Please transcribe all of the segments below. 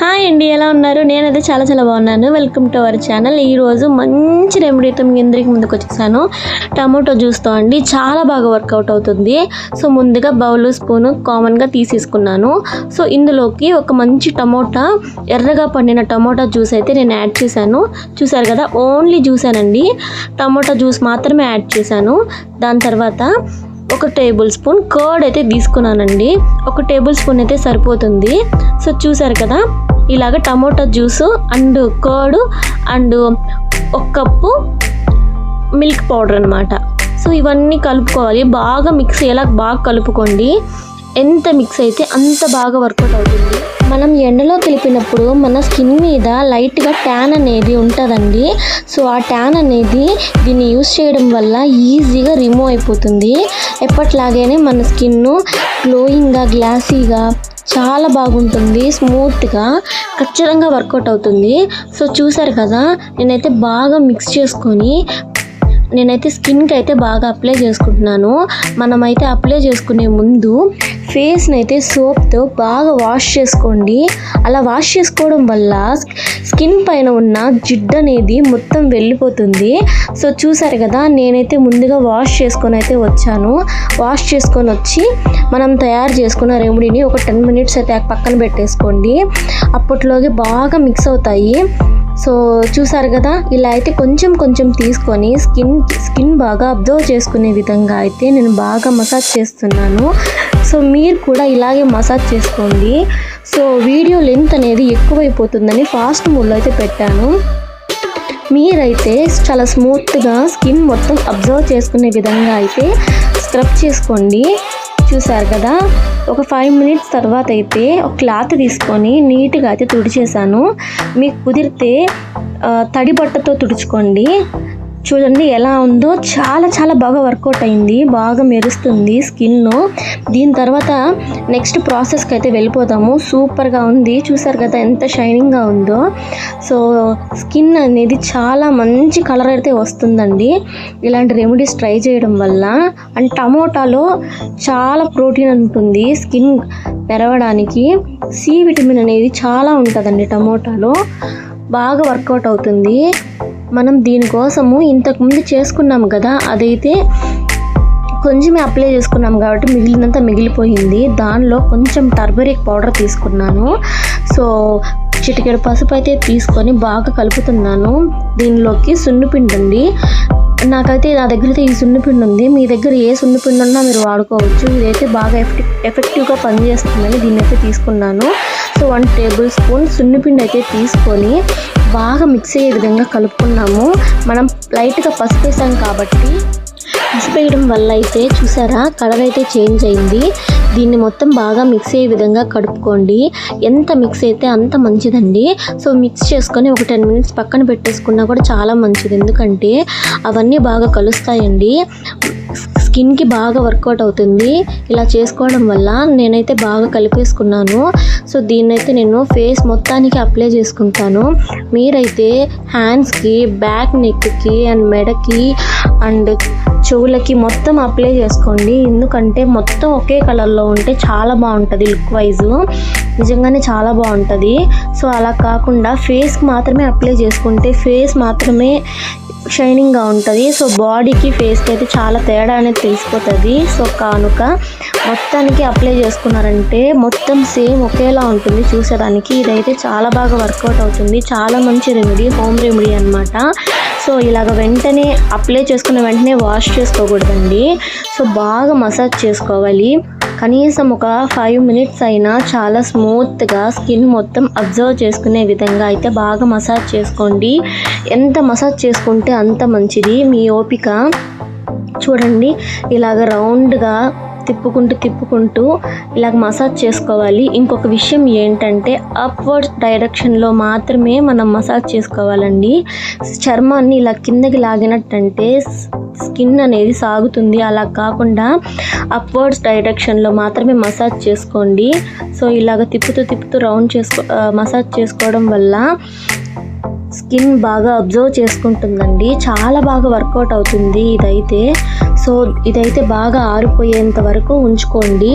Hi అండి ఎలా ఉన్నారు? నేనైతే చాలా చాలా బాగున్నాను. వెల్కమ్ టు అవర్ ఛానల్ ఈరోజు మంచి రెమెడీతో మీ అందరికి ముందుకు వచ్చేసాను. టమాటో జ్యూస్తో అండి. చాలా బాగా వర్కౌట్ అవుతుంది. సో ముందుగా బౌల్ స్పూన్ కామన్గా తీసేసుకున్నాను. సో ఇందులోకి ఒక మంచి టమోటా ఎర్రగా పండిన టమోటా జ్యూస్ అయితే నేను యాడ్ చేశాను. చూసారు కదా ఓన్లీ జ్యూసేనండి టమోటా జ్యూస్ మాత్రమే యాడ్ చేశాను. దాని తర్వాత ఒక టేబుల్ స్పూన్ కర్డ్ అయితే తీసుకున్నానండి. ఒక టేబుల్ స్పూన్ అయితే సరిపోతుంది. సో చూసారు కదా ఇలాగ tomato juice and curd and ఒక కప్పు మిల్క్ పౌడర్ అనమాట సో ఇవన్నీ కలుపుకోవాలి. బాగా మిక్స్ ఎలా బాగా కలుపుకోండి. ఎంత మిక్స్ అయితే అంత బాగా వర్కౌట్ అవుతుంది. మనం ఎండలో కలిపినప్పుడు మన స్కిన్ మీద లైట్గా ట్యాన్ అనేది ఉంటుందండి. సో ఆ ట్యాన్ అనేది దీన్ని యూస్ చేయడం వల్ల ఈజీగా రిమూవ్ అయిపోతుంది. ఎప్పట్లాగానే మన స్కిన్ గ్లోయింగ్గా గ్లాసీగా చాలా బాగుంటుంది స్మూత్గా ఖచ్చితంగా వర్కౌట్ అవుతుంది. సో చూసారు కదా నేనైతే బాగా మిక్స్ చేసుకొని నేనైతే స్కిన్కి అయితే బాగా అప్లై చేసుకుంటున్నాను. మనమైతే అప్లై చేసుకునే ముందు ఫేస్ని అయితే సోప్తో బాగా వాష్ చేసుకోండి. అలా వాష్ చేసుకోవడం వల్ల స్కిన్ పైన ఉన్న జిడ్డు అనేది మొత్తం వెళ్ళిపోతుంది. సో చూసారు కదా నేనైతే ముందుగా వాష్ చేసుకొని అయితే వచ్చాను. వాష్ చేసుకొని వచ్చి మనం తయారు చేసుకున్న రెమెడీని ఒక టెన్ మినిట్స్ అయితే పక్కన పెట్టేసుకోండి. అప్పట్లోకి బాగా మిక్స్ అవుతాయి. సో చూసారు కదా ఇలా అయితే కొంచెం కొంచెం తీసుకొని స్కిన్ స్కిన్ బాగా అబ్జర్వ్ చేసుకునే విధంగా అయితే నేను బాగా మసాజ్ చేస్తున్నాను. సో మీరు కూడా ఇలాగే మసాజ్ చేసుకోండి. సో వీడియో లెంత్ అనేది ఎక్కువైపోతుందని ఫాస్ట్ మూడ్లో అయితే పెట్టాను. మీరైతే చాలా స్మూత్గా స్కిన్ మొత్తం అబ్జర్వ్ చేసుకునే విధంగా అయితే స్క్రబ్ చేసుకోండి. చూసారు కదా? ఒక ఫైవ్ మినిట్స్ తర్వాత అయితే ఒక క్లాత్ తీసుకొని నీట్గా అయితే తుడిచేసాను మీకు కుదిరితే తడి బట్టతో తుడుచుకోండి. చూడండి ఎలా ఉందో. చాలా చాలా బాగా వర్కౌట్ అయింది. బాగా మెరుస్తుంది స్కిన్ దీని తర్వాత నెక్స్ట్ ప్రాసెస్కి అయితే వెళ్ళిపోతాము సూపర్గా ఉంది. చూసారు కదా ఎంత షైనింగ్గా ఉందో. సో స్కిన్ అనేది చాలా మంచి కలర్ అయితే వస్తుందండి. ఇలాంటి రెమెడీస్ ట్రై చేయడం వల్ల. అండ్ టమోటాలో చాలా ప్రోటీన్ ఉంటుంది స్కిన్ పెరగడానికి. సి విటమిన్ అనేది చాలా ఉంటుందండి టమోటాలో. బాగా వర్కౌట్ అవుతుంది. మనం దీనికోసము ఇంతకుముందు చేసుకున్నాం కదా అదైతే కొంచెమే అప్లై చేసుకున్నాం కాబట్టి మిగిలినంత మిగిలిపోయింది. దానిలో కొంచెం టర్మరిక్ పౌడర్ తీసుకున్నాను. సో చిటికెడు పసుపు అయితే తీసుకొని బాగా కలుపుతున్నాను. దీనిలోకి సున్నిపిండి ఉంది నాకైతే నా దగ్గర అయితే ఈ సున్నిపిండి ఉంది. మీ దగ్గర ఏ సున్నిపిండి ఉన్నా మీరు వాడుకోవచ్చు. ఇదైతే బాగా ఎఫెక్టివ్ ఎఫెక్టివ్గా పనిచేస్తుందని దీన్ని అయితే తీసుకున్నాను. జస్ట్ వన్ టేబుల్ స్పూన్ సున్నిపిండి అయితే తీసుకొని బాగా మిక్స్ అయ్యే విధంగా కలుపుకున్నాము. మనం లైట్గా పసుపు వేసాం కాబట్టి పసుపు వేయడం వల్ల అయితే చూసారా కలర్ అయితే చేంజ్ అయింది. దీన్ని మొత్తం బాగా మిక్స్ అయ్యే విధంగా కడుపుకోండి. ఎంత మిక్స్ అయితే అంత మంచిదండి. సో మిక్స్ చేసుకొని ఒక టెన్ మినిట్స్ పక్కన పెట్టేసుకున్నా కూడా చాలా మంచిది. ఎందుకంటే అవన్నీ బాగా కలుస్తాయండి. స్కిన్కి బాగా వర్కౌట్ అవుతుంది. ఇలా చేసుకోవడం వల్ల నేనైతే బాగా కలిపేసుకున్నాను. సో దీన్నైతే నేను ఫేస్ మొత్తానికి అప్లై చేసుకుంటాను. మీరైతే హ్యాండ్స్కి బ్యాక్ నెక్కి అండ్ మెడకి అండ్ చెవులకి మొత్తం అప్లై చేసుకోండి. ఎందుకంటే మొత్తం ఒకే కలర్లో ఉంటే చాలా బాగుంటుంది లుక్ వైజ్. నిజంగానే చాలా బాగుంటుంది. సో అలా కాకుండా ఫేస్కి మాత్రమే అప్లై చేసుకుంటే ఫేస్ మాత్రమే షైనింగ్గా ఉంటుంది. సో బాడీకి ఫేస్కి అయితే చాలా తేడా అనేది తెలిసిపోతుంది. సో కానుక మొత్తానికి అప్లై చేసుకున్నారంటే మొత్తం సేమ్ ఒకేలా ఉంటుంది చూసేదానికి. ఇదైతే చాలా బాగా వర్కౌట్ అవుతుంది. చాలా మంచి రెమెడీ హోమ్ రెమెడీ అనమాట సో ఇలాగ వెంటనే అప్లై చేసుకున్న వెంటనే వాష్ చేసుకోకూడదండి. సో బాగా మసాజ్ చేసుకోవాలి. కనీసం ఒక ఫైవ్ మినిట్స్ అయినా చాలా స్మూత్గా స్కిన్ మొత్తం అబ్జర్వ్ చేసుకునే విధంగా అయితే బాగా మసాజ్ చేసుకోండి. ఎంత మసాజ్ చేసుకుంటే అంత మంచిది. మీ ఓపిక చూడండి. ఇలాగ రౌండ్గా తిప్పుకుంటూ తిప్పుకుంటూ ఇలాగ మసాజ్ చేసుకోవాలి. ఇంకొక విషయం ఏంటంటే అప్వర్డ్ డైరెక్షన్లో మాత్రమే మనం మసాజ్ చేసుకోవాలండి. చర్మాన్ని ఇలా కిందకి లాగినట్టంటే స్కిన్ అనేది సాగుతుంది. అలా కాకుండా అప్వర్డ్స్ డైరెక్షన్లో మాత్రమే మసాజ్ చేసుకోండి. సో ఇలాగ తిప్పుతూ తిప్పుతూ రౌండ్ చేసుకో మసాజ్ చేసుకోవడం వల్ల స్కిన్ బాగా అబ్జర్వ్ చేసుకుంటుందండి. చాలా బాగా వర్కౌట్ అవుతుంది ఇదైతే. సో ఇదైతే బాగా ఆరిపోయేంత వరకు ఉంచుకోండి.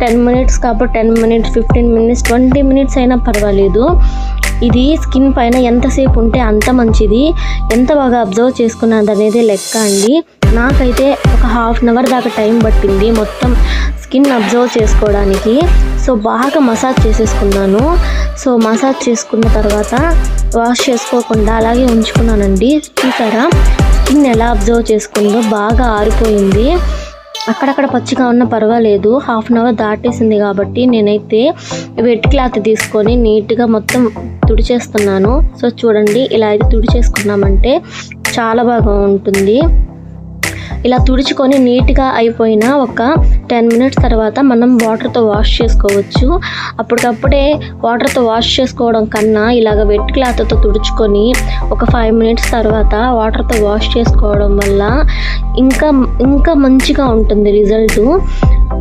టెన్ మినిట్స్ కాబట్టి ten minutes fifteen minutes twenty minutes అయినా పర్వాలేదు. ఇది స్కిన్ పైన ఎంతసేపు ఉంటే అంత మంచిది. ఎంత బాగా అబ్జర్వ్ చేసుకున్నది అనేది లెక్క అండి. నాకైతే ఒక హాఫ్ అన్ అవర్ దాకా టైం పట్టింది మొత్తం స్కిన్ అబ్జర్వ్ చేసుకోవడానికి. సో బాగా మసాజ్ చేసేసుకున్నాను. సో మసాజ్ చేసుకున్న తర్వాత వాష్ చేసుకోకుండా అలాగే ఉంచుకున్నానండి. చూసారా? స్కిన్ ఎలా అబ్జర్వ్ చేసుకుందో బాగా ఆరిపోయింది. అక్కడక్కడ పచ్చిగా ఉన్న పర్వాలేదు. హాఫ్ అన్ అవర్ దాటేసింది కాబట్టి నేనైతే వెట్ క్లాత్ తీసుకొని నీట్గా మొత్తం తుడిచేస్తున్నాను. సో చూడండి ఇలా అయితే తుడిచేసుకున్నామంటే చాలా బాగా ఉంటుంది. ఇలా తుడుచుకొని నీట్గా అయిపోయిన ఒక టెన్ మినిట్స్ తర్వాత మనం వాటర్తో వాష్ చేసుకోవచ్చు. అప్పటికప్పుడే వాటర్తో వాష్ చేసుకోవడం కన్నా ఇలాగ వెట్ క్లాత్తో తుడుచుకొని ఒక ఫైవ్ మినిట్స్ తర్వాత వాటర్తో వాష్ చేసుకోవడం వల్ల ఇంకా ఇంకా మంచిగా ఉంటుంది రిజల్ట్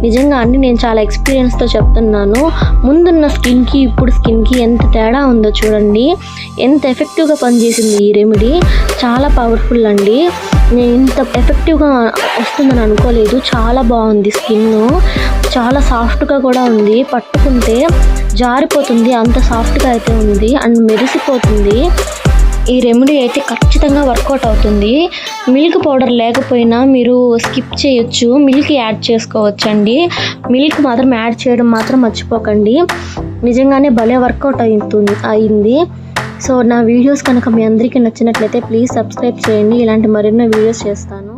నిజంగా అండి నేను చాలా ఎక్స్పీరియన్స్తో చెప్తున్నాను. ముందున్న స్కిన్కి ఇప్పుడు స్కిన్కి ఎంత తేడా ఉందో చూడండి. ఎంత ఎఫెక్టివ్గా పనిచేసింది ఈ రెమెడీ చాలా పవర్ఫుల్ అండి. నేను ఇంత ఎఫెక్టివ్గా వస్తుందని అనుకోలేదు. చాలా బాగుంది స్కిన్ స్కిన్ చాలా సాఫ్ట్గా కూడా ఉంది. పట్టుకుంటే జారిపోతుంది. అంత సాఫ్ట్గా అయితే ఉంది. అండ్ మెరిసిపోతుంది. ఈ రెమెడీ అయితే ఖచ్చితంగా వర్కౌట్ అవుతుంది. మిల్క్ పౌడర్ లేకపోయినా మీరు స్కిప్ చేయొచ్చు. మిల్క్ యాడ్ చేసుకోవచ్చండి. మిల్క్ మాత్రం యాడ్ చేయడం మాత్రం మర్చిపోకండి. నిజంగానే భలే వర్కౌట్ అవుతుంది అయింది. సో నా వీడియోస్ కనుక మీ అందరికీ నచ్చినట్లయితే ప్లీజ్ సబ్స్క్రైబ్ చేయండి. ఇలాంటి మరెన్నో వీడియోస్ చేస్తాను.